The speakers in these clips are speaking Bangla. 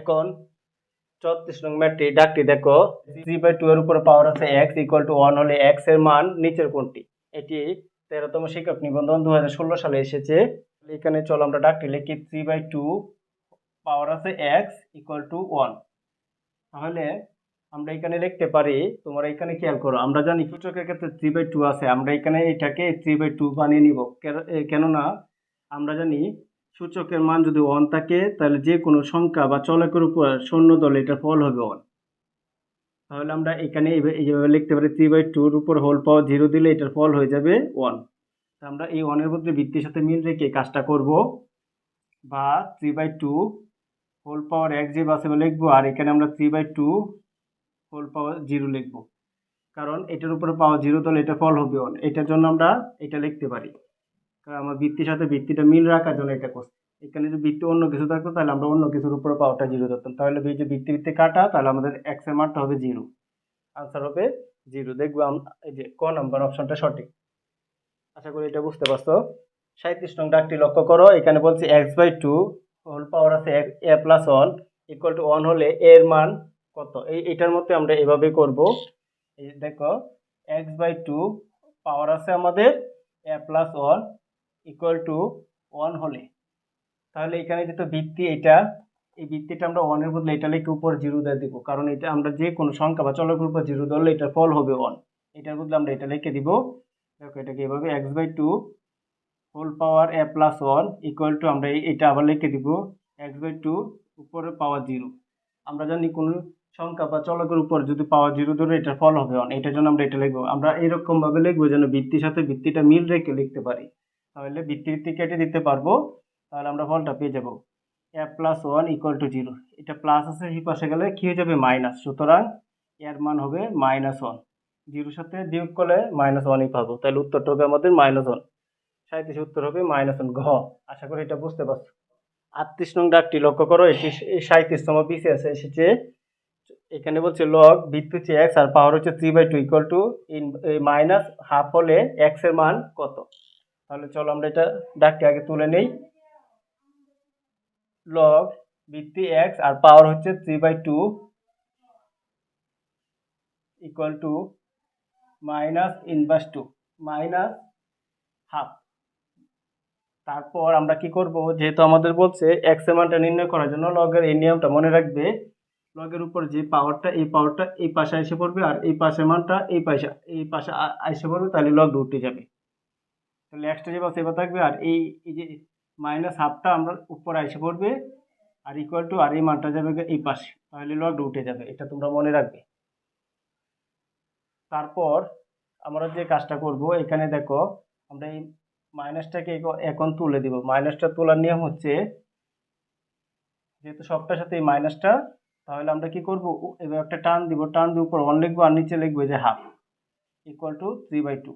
এখন চৌত্রিশ নং ম্যাটটি, ডাকটি দেখো। থ্রি বাই টু এর উপরে পাওয়ার আছে এক্স ইকুয়াল টু ওয়ান হলে এক্সের মান নিচের কোনটি? এটি তেরোতম শিক্ষক নিবন্ধন দু হাজার ষোলো সালে এসেছে। এখানে চলো আমরা ডাকটি লিখি। থ্রি বাই টু পাওয়ার আছে এক্স ইকুয়াল টু ওয়ান তাহলে আমরা এখানে লিখতে পারি, তোমরা এখানে খেয়াল করো, আমরা জানি সূচকের ক্ষেত্রে থ্রি বাই টু আছে, আমরা এখানে এটাকে থ্রি বাই টু বানিয়ে নিব। কেননা আমরা জানি সূচকের মান যদি ওয়ান থাকে, তাহলে যে কোনো সংখ্যা বা চলকের উপর শূন্য দলে এটা ফল হবে ওয়ান তাহলে আমরা এখানে এইভাবে লিখতে পারি থ্রি বাই টুর উপর হোল পাওয়ার জিরো দিলে এটার ফল হয়ে যাবে ওয়ান আমরা এই ওয়ানের মধ্যে ভিত্তির সাথে মিল রেখে কাজটা করব। বা three by two whole power এক যে বাসে লিখব, আর এখানে আমরা three by two whole power zero লিখব। কারণ এটার উপরে পাওয়ার জিরো তাহলে এটা ফল হবে ওয়ান এটার জন্য আমরা এটা লিখতে পারি। কারণ আমার বৃত্তির সাথে বৃত্তিটা মিল রাখার জন্য এটা করছি। এখানে যদি বৃত্তি অন্য কিছু থাকতো, তাহলে আমরা অন্য কিছুর উপরে পাওয়ারটা জিরো ধরতাম। তাহলে এই যে বৃত্তি বৃত্তি কাটা, তাহলে আমাদের এক্সের মানটা হবে জিরো আনসার হবে জিরো দেখব এই যে ক নাম্বার অপশনটা সঠিক। আশা করি এটা বুঝতে পারছ। সাঁত্রিশ নং ডাকটি লক্ষ্য করো। এখানে বলছি x by two whole power আছে a plus one equal to one হলে এর মান কত? এই, এটার মধ্যে আমরা এভাবে করব। এই দেখো এক্স বাই টু পাওয়ার আছে আমাদের a plus one equal to one হলে। তাহলে এখানে যেহেতু ভিত্তি এটা, এই ভিত্তিটা আমরা ওয়ানের বদলে এটা লিখে উপর জিরো দিয়ে দিব। কারণ এটা আমরা যে কোনো সংখ্যা বা চলকের উপর জিরো ধরলে এটার ফল হবে ওয়ান এটার বদলে আমরা এটা লিখে দিব। দেখো এটাকে এভাবে x by two whole power a plus one equal to আমরা এটা আবার লিখে দিব এক্স বাই টু উপরে পাওয়ার জিরো আমরা জানি কোনো সংখ্যা বা চলকের উপর যদি পাওয়ার জিরো ধরে এটার ফল হবে ওয়ান এটার জন্য আমরা এটা লিখব। আমরা এরকমভাবে লিখব যেন ভিত্তির সাথে ভিত্তিটা মিল রেখে লিখতে পারি। তাহলে ভিত্তি কেটে দিতে পারব, তাহলে আমরা ফলটা পেয়ে যাব। A plus one equal to zero এটা প্লাস আছে, এই পাশে গেলে কী হয়ে যাবে? মাইনাস সুতরাং এর মান হবে মাইনাস ওয়ান জিরোর সাথে বিয়োগ করলে মাইনাস ওয়ানই পাবো। তাহলে উত্তরটা হবে আমাদের মাইনাস ওয়ান সাঁত্রিশ উত্তর হবে মাইনাস ওয়ান ঘ। আশা করি এটা বুঝতে পারছ। আটত্রিশ নং ডাকটি লক্ষ্য করো, এটি সাঁত্রিশতম পিসে আছে এসেছে এখানে বলছে লগ ভিত্তি হচ্ছে এক্স আর পাওয়ার হচ্ছে three by two equal to n minus half হলে এক্সের মান কত? তাহলে চলো আমরা এটা ডাকটি আগে তুলে নেই। লগ ভিত্তি এক্স আর পাওয়ার হচ্ছে three by two equal to minus inverse two minus half তারপর আমরা কি করব? যেহেতু আমাদের বলছে এক্স মানটা নির্ণয় করার জন্য লগের এই নিয়মটা মনে রাখবে। লগের উপর যে পাওয়ারটা এই পাওয়ারটা এই পাশে এসে পড়বে আর এই পাশের মানটা এই পাশে এই পাশে এসে পড়বে, তাহলে লগ উঠে যাবে। তাহলে এক্সট্রা যে পাশে এবার থাকবে আর এই যে মাইনাস হাফটা আমরা উপরে এসে পড়বে আর ইকুয়াল টু আর এই মানটা যাবে এই পাশে। তাহলে লগ উঠে যাবে, এটা তোমরা মনে রাখবে। তারপর আমরা যে কাজটা করব, এখানে দেখো আমরা এই মাইনাসটাকে এখ- এখন তুলে দিব। মাইনাসটা তোলার নিয়ম হচ্ছে যেহেতু সবটার সাথে এই মাইনাসটা তাহলে আমরা কি করব? এবার একটা টান দিব, টান দিয়ে উপর ওয়ান লিখব আর নিচে লিখব যে half equal to three by two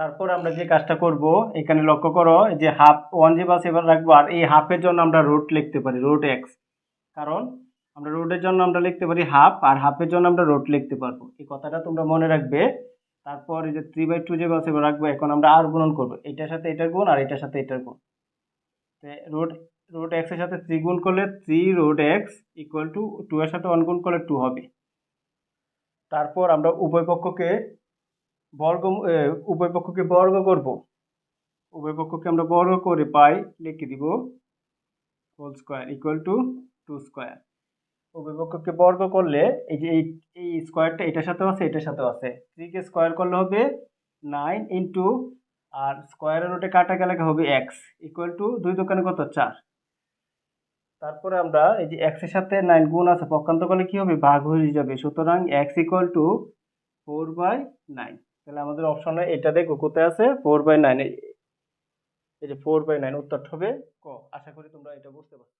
তারপর আমরা যে কাজটা করব, এখানে লক্ষ্য করো যে হাফ ওয়ান যে বাস এবার রাখব, আর এই হাফের জন্য আমরা রোড লিখতে পারি রোড এক্স কারণ আমরা রোডের জন্য আমরা লিখতে পারি হাফ আর হাফের জন্য আমরা রোড লিখতে পারব। এই কথাটা তোমরা মনে রাখবে। তারপর এই যে থ্রি বাই টু যে বাস এবার রাখব, এখন আমরা আর গুণন করব। এটার সাথে এটার গুণ, আর এটার সাথে এটার গুণ। রোড রোড এক্সের সাথে থ্রি গুণ করলে three root x equal to two এর সাথে ওয়ান গুণ করলে টু হবে। তারপর আমরা উভয় পক্ষকে বর্গ উভয় পক্ষকে বর্গ করব। উভয় পক্ষকে আমরা বর্গ করে পাই, লিখে দিব whole square equal to two square উভয় পক্ষকে বর্গ করলে এই যে এই এই স্কোয়ারটা এটার সাথেও আছে, এটার সাথেও আছে। থ্রিকে স্কোয়ার করলে হবে নাইন ইন্টু আর স্কোয়ারের রুটে কাটা গেলে হবে এক্স ইকুয়াল টু দুই দোকানে কত? চার। তারপরে আমরা এই যে এক্সের সাথে নাইন গুণ আছে পক্ষান্ত করলে কি হবে? ভাগ হয়ে যাবে সুতরাং x equal to four by nine তাহলে আমাদের অপশনে এটা দেখো কোথায় আছে ফোর বাই নাইন এই যে ফোর বাই নাইন উত্তরটা হবে ক? আশা করি তোমরা এটা বুঝতে পারছ।